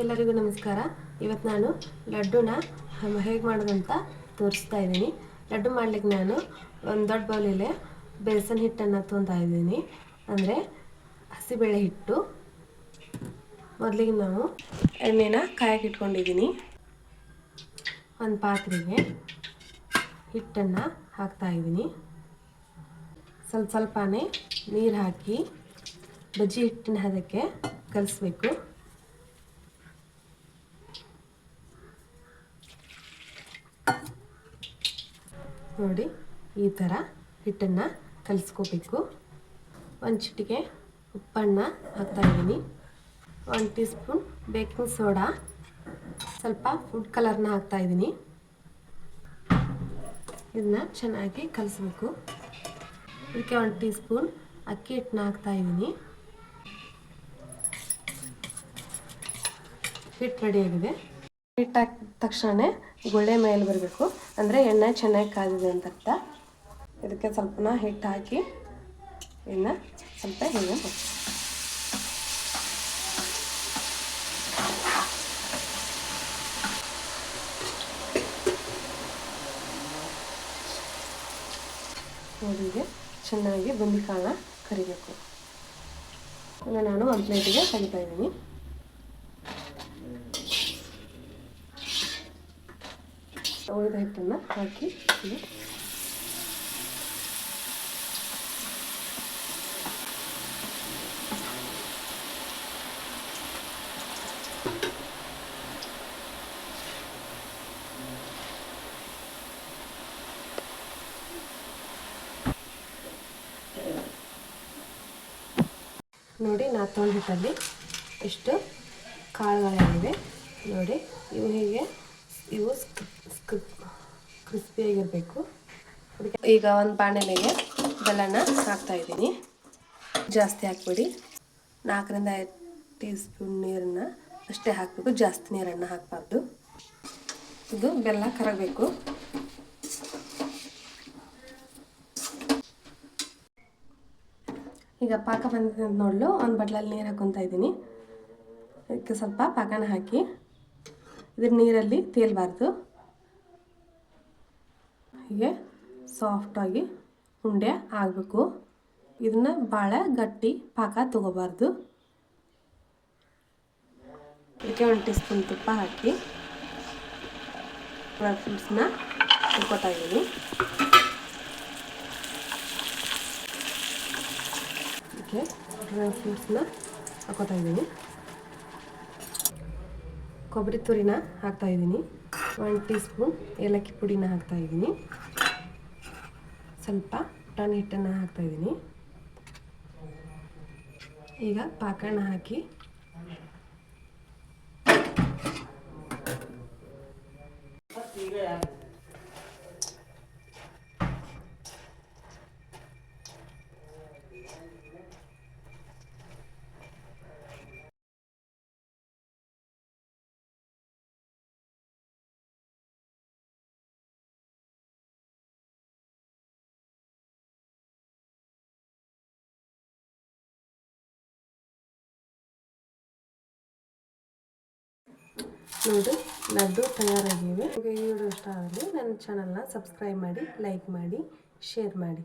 ಎಲ್ಲರಿಗೂ ನಮಸ್ಕಾರ. ಇವತ್ತು ನಾನು ಲಡ್ಡುನ ಹೇಗೆ ಮಾಡೋದಂತ ತೋರಿಸ್ತಾ ಇದ್ದೀನಿ. ಲಡ್ಡು ಮಾಡ್ಲಿಕ್ಕೆ ನಾನು ಒಂದು ದೊಡ್ಡ ಬೌಲಲ್ಲಿ ಬೇಸನ್ ಹಿಟ್ಟನ್ನು ತೊಗೊತಾ ಇದ್ದೀನಿ. ಅಂದರೆ ಹಸಿಬೇಳೆ ಹಿಟ್ಟು. ಮೊದಲಿಗೆ ನಾವು ಎಣ್ಣೆನ ಕಾಯಕ್ಕೆ ಇಟ್ಕೊಂಡಿದ್ದೀನಿ. ಒಂದು ಪಾತ್ರೆಗೆ ಹಿಟ್ಟನ್ನು ಹಾಕ್ತಾ ಇದ್ದೀನಿ. ಸ್ವಲ್ಪ ಸ್ವಲ್ಪನೇ ನೀರು ಹಾಕಿ ಬಜ್ಜಿ ಹಿಟ್ಟಿನ ಹದಕ್ಕೆ ಕಲಿಸ್ಬೇಕು. ನೋಡಿ, ಈ ಥರ ಹಿಟ್ಟನ್ನು ಕಲಿಸ್ಕೋಬೇಕು. ಒಂದು ಚಿಟಿಕೆ ಉಪ್ಪನ್ನು ಹಾಕ್ತಾಯಿದ್ದೀನಿ ಒಂದು ಟೀ ಸ್ಪೂನ್ ಬೇಕಿಂಗ್ ಸೋಡಾ. ಸ್ವಲ್ಪ ಫುಡ್ ಕಲರ್ನ ಹಾಕ್ತಾಯಿದ್ದೀನಿ ಇದನ್ನ ಚೆನ್ನಾಗಿ ಕಲಿಸ್ಬೇಕು. ಇದಕ್ಕೆ ಒಂದು ಟೀ ಸ್ಪೂನ್ ಅಕ್ಕಿ ಹಿಟ್ಟನ್ನ ಹಾಕ್ತಾಯಿದ್ದೀನಿ ಹಿಟ್ಟು ರೆಡಿಯಾಗಿದೆ ಹಿಟ್ಟು ಹಾಕಿದ ತಕ್ಷಣ ಗುಳ್ಳೆ ಮೇಲೆ ಬರಬೇಕು. ಅಂದರೆ ಎಣ್ಣೆ ಚೆನ್ನಾಗಿ ಕಾದಿದೆ ಅಂತ ಅರ್ಥ. ಇದಕ್ಕೆ ಸ್ವಲ್ಪನ ಹಿಟ್ಟು ಹಾಕಿ ಎಣ್ಣೆ ಸ್ವಲ್ಪ ಹೀಗೆ ಹೋಳಿಗೆ ಚೆನ್ನಾಗಿ ಬುಂದಿ ಕಾಳನ್ನ ಕರಿಬೇಕು. ಇನ್ನು ನಾನು ಒಂದು ಪ್ಲೇಟಿಗೆ ತೆಗಿತಾ ಇದ್ದೀನಿ. ಉಳಿದ ಹಿಟ್ಟನ್ನು ಹಾಕಿ. ನೋಡಿ ನಾ ತೊಳೆದಿಟ್ಟಲ್ಲಿ ಇಷ್ಟು ಎಷ್ಟು ಕಾಳುಗಳಿವೆ ನೋಡಿ ಇವು ಹೀಗೆ ಇವು ಕ್ರಿಸ್ಪಿಯಾಗಿರಬೇಕು ಈಗ ಒಂದು ಬಾಣಲೆಗೆ ಬೆಲ್ಲನ ಹಾಕ್ತಾ ಇದ್ದೀನಿ. ಜಾಸ್ತಿ ಹಾಕ್ಬಿಡಿ. ನಾಲ್ಕರಿಂದ ಐದು ಟೀ ಸ್ಪೂನ್ ನೀರನ್ನು ಅಷ್ಟೇ ಹಾಕಬೇಕು. ಜಾಸ್ತಿ ನೀರನ್ನು ಹಾಕಬಾರ್ದು. ಇದು ಬೆಲ್ಲ ಕರಗಬೇಕು. ಈಗ ಪಾಕ ಬಂದಿದೆ ನೋಡಲು, ಒಂದು ಬಟ್ಲಲ್ಲಿ ನೀರು ಹಾಕೊತಾ ಇದ್ದೀನಿ. ಇದಕ್ಕೆ ಸ್ವಲ್ಪ ಪಾಕನ ಹಾಕಿ. ಇದ್ರ ನೀರಲ್ಲಿ ತೇಲ್ಬಾರ್ದು. ಹೀಗೆ ಸಾಫ್ಟಾಗಿ ಉಂಡೆ ಆಗಬೇಕು. ಇದನ್ನ ಭಾಳ ಗಟ್ಟಿ ಪಾಕ ತಗೋಬಾರ್ದು. ಇದಕ್ಕೆ ಒಂದು ಟೀ ಸ್ಪೂನ್ ತುಪ್ಪ ಹಾಕಿ ಡ್ರೈ ಫ್ರೂಟ್ಸ್ನ ಹುರ್ಕೋತಾ ಇದ್ದೀನಿ. ಇದಕ್ಕೆ ಡ್ರೈ ಫ್ರೂಟ್ಸ್ನ ಹಾಕೋತಾ ಇದ್ದೀನಿ. ಕೊಬ್ಬರಿ ತುರಿನ ಹಾಕ್ತಾ ಇದ್ದೀನಿ. ಒನ್ ಟೀ ಸ್ಪೂನ್ ಏಲಕ್ಕಿ ಪುಡಿನ ಹಾಕ್ತಾ ಇದ್ದೀನಿ. ಸ್ವಲ್ಪ ಟನ್ ಹಿಟ್ಟನ್ನು ಹಾಕ್ತಾ ಇದ್ದೀನಿ. ಈಗ ಪಾಕನ ಹಾಕಿ ನೋಡಿ, ಲಡ್ಡು ತಯಾರಾಗಿವೆ. ಈ ವಿಡಿಯೋ ಇಷ್ಟ ಆಗಲಿ ನನ್ನ ಚಾನಲ್ನ ಸಬ್ಸ್ಕ್ರೈಬ್ ಮಾಡಿ ಲೈಕ್ ಮಾಡಿ ಶೇರ್ ಮಾಡಿ.